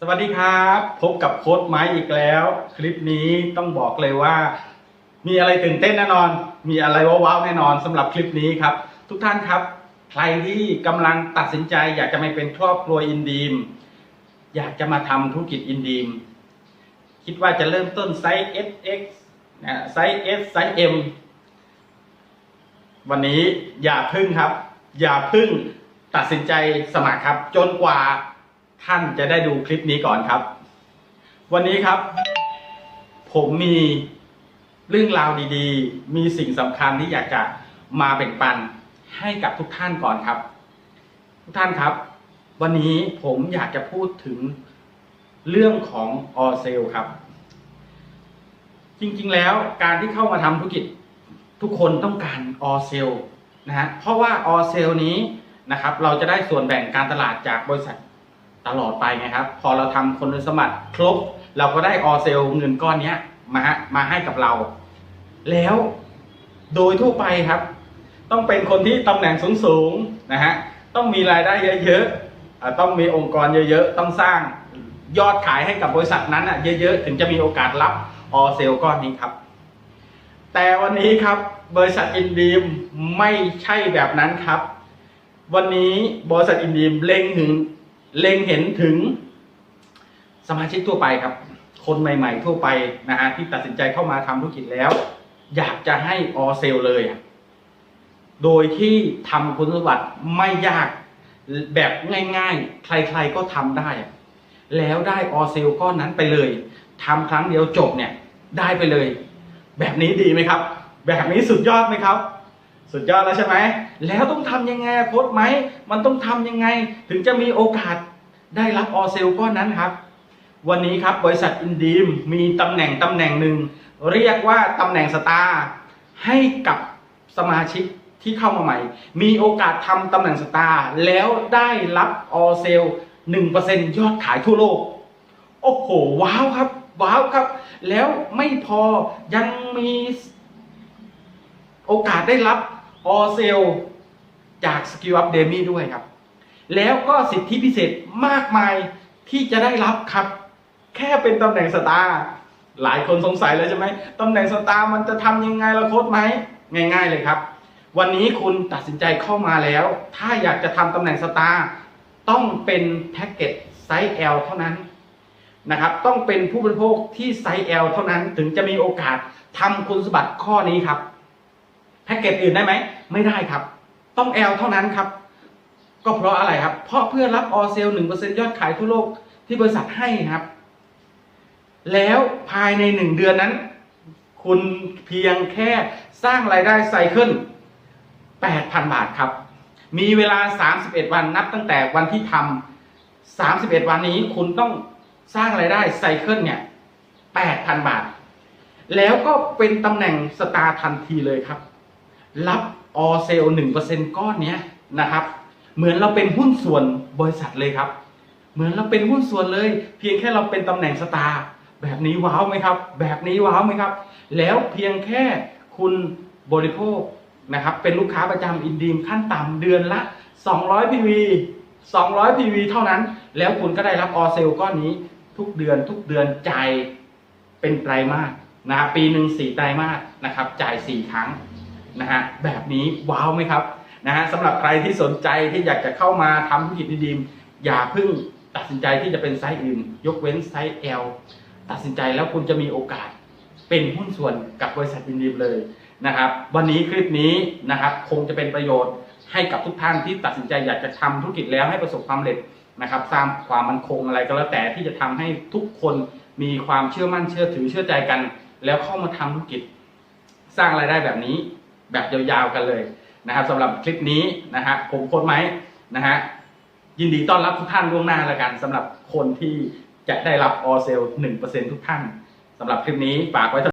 สวัสดีครับ พบกับโค้ดไม้อีกแล้ว คลิปนี้ต้องบอกเลยว่า มีอะไรตื่นเต้นแน่นอน มีอะไรว้าวๆแน่นอนสำหรับคลิปนี้ครับ ทุกท่านครับ ใครที่กำลังตัดสินใจ อยากจะมาเป็นครอบครัวอินดีม อยากจะมาทำธุรกิจอินดีม คิดว่าจะเริ่มต้นไซส์ SX นะไซส์ S ไซส์ M วันนี้อย่าพึ่งครับ อย่าพึ่งตัดสินใจสมัครครับ จนกว่า ท่านจะได้ดูคลิปนี้ก่อนครับ วันนี้ครับ ผมมีเรื่องราวดีๆ มีสิ่งสำคัญที่อยากจะมาแบ่งปันให้กับทุกท่านก่อนครับ ทุกท่านครับ วันนี้ผมอยากจะพูดถึงเรื่องของออเซลครับ จริงๆแล้วการที่เข้ามาทำธุรกิจทุกคนต้องการออเซลนะฮะเพราะว่าออเซลนี้นะครับ เราจะได้ส่วนแบ่งการตลาดจากบริษัท ตลอดไปไงครับ พอเราทำคนสมัครครบ เราก็ได้ออเซลเงินก้อนเนี้ยมาฮะมาให้กับเรา แล้วโดยทั่วไปครับ ต้องเป็นคนที่ตำแหน่งสูงๆนะฮะต้องมีรายได้เยอะๆต้องมีองค์กรเยอะๆ ต้องสร้างยอดขายให้กับบริษัทนั้นอะเยอะๆ ถึงจะมีโอกาสรับออเซลก้อนนี้ครับ แต่วันนี้ครับบริษัทอินดีมไม่ใช่แบบนั้นครับ วันนี้บริษัทอินดีมเล็งถึง เล็งเห็นถึงสมาชิกทั่วไปครับ คนใหม่ ๆ ทั่วไปนะฮะที่ตัดสินใจเข้ามาทำธุรกิจแล้ว อยากจะให้ออเซลเลยอะโดยที่ทำคุณสมบัติไม่ยากแบบง่าย ๆ ใครๆก็ทำได้อะแล้วได้ออเซลก้อนนั้นไปเลยทำครั้งเดียวจบเนี่ยได้ไปเลย แบบนี้ดีไหมครับ แบบนี้สุดยอดไหมครับ สุดยอดแล้วใช่ไหม แล้วต้องทำยังไงโค้ดไหม มันต้องทำยังไง ถึงจะมีโอกาสได้รับออเซลก้อนนั้นครับ วันนี้ครับบริษัทอินดีมมีตำแหน่งตำแหน่งหนึ่งเรียกว่าตำแหน่งสตาร์ให้กับสมาชิกที่เข้ามาใหม่ มีโอกาสทำตำแหน่งสตาร์แล้วได้รับออเซล1%ยอดขายทั่วโลก โอ้โหว้าวครับว้าวครับ แล้วไม่พอยังมี โอกาสได้รับออเซลจากสกิลอัพเดมี่ด้วยครับ แล้วก็สิทธิพิเศษมากมายที่จะได้รับครับ แค่เป็นตำแหน่งสตาร์หลายคนสงสัยเลยใช่ไหมตำแหน่งสตาร์มันจะทำยังไงละโค้ดไหมง่าย ๆเลยครับ วันนี้คุณตัดสินใจเข้ามาแล้ว ถ้าอยากจะทำตำแหน่งสตาร์ต้องเป็นแพ็กเกจไซส์ L เท่านั้นนะครับ ต้องเป็นผู้บริโภคที่ไซส์ L เท่านั้นถึงจะมีโอกาสทำคุณสมบัติข้อนี้ครับ แพ็กเกจอื่นได้ไหม ไม่ได้ครับ ต้อง L เท่านั้นครับ ก็เพราะอะไรครับ เพราะเพื่อรับออเซลหนึ่งเปอร์เซ็นยอดขายทั่วโลกที่บริษัทให้ครับ แล้วภายในหนึ่งเดือนนั้น คุณเพียงแค่สร้างรายได้ไซเคิล8,000บาทครับ มีเวลา31วันนับตั้งแต่วันที่ทำา31วันนี้คุณต้องสร้างรายได้ไซเคิลเนี่ย8,000บาท แล้วก็เป็นตำแหน่งสตาร์ทันทีเลยครับ รับออเซล1%ก้อนเนี้ยนะครับ เหมือนเราเป็นหุ้นส่วนบริษัทเลยครับ เหมือนเราเป็นหุ้นส่วนเลย เพียงแค่เราเป็นตำแหน่งสตาร์แบบนี้ว้าวไหมครับ แบบนี้ว้าวไหมครับ แล้วเพียงแค่คุณบริโภคนะครับ เป็นลูกค้าประจำอินดีมขั้นต่ำเดือนละ 200 PV 200 PV เท่านั้น แล้วคุณก็ได้รับออเซลก้อนนี้ทุกเดือนทุกเดือนจ่ายเป็นไตรมาสนะฮะปีหนึ่งสี่ไตรมาสนะครับ จ่ายสี่ครั้ง นะฮะแบบนี้ว้าวไหมครับนะฮะสำหรับใครที่สนใจที่อยากจะเข้ามาทำธุรกิจดีๆอย่าเพิ่งตัดสินใจที่จะเป็นไซส์อื่น ยกเว้นไซส์ L ตัดสินใจแล้วคุณจะมีโอกาสเป็นหุ้นส่วนกับบริษัทดีๆเลยนะครับ วันนี้คลิปนี้นะครับคงจะเป็นประโยชน์ให้กับทุกท่านที่ตัดสินใจอยากจะทำธุรกิจแล้วให้ประสบความสำเร็จนะครับสร้างความมั่นคงอะไรก็แล้วแต่ที่จะทำให้ทุกคนมีความเชื่อมั่นเชื่อถือเชื่อใจกัน แล้วเข้ามาทำธุรกิจ สร้างรายได้แบบนี้ แบบยาวๆกันเลยนะครับสำหรับคลิปนี้นะฮะผมโค้ดไหมนะฮะยินดีต้อนรับทุกท่านล่วงหน้าแล้วกันสำหรับคนที่จะได้รับออเซล1%ทุกท่านสำหรับคลิปนี้ฝากไว้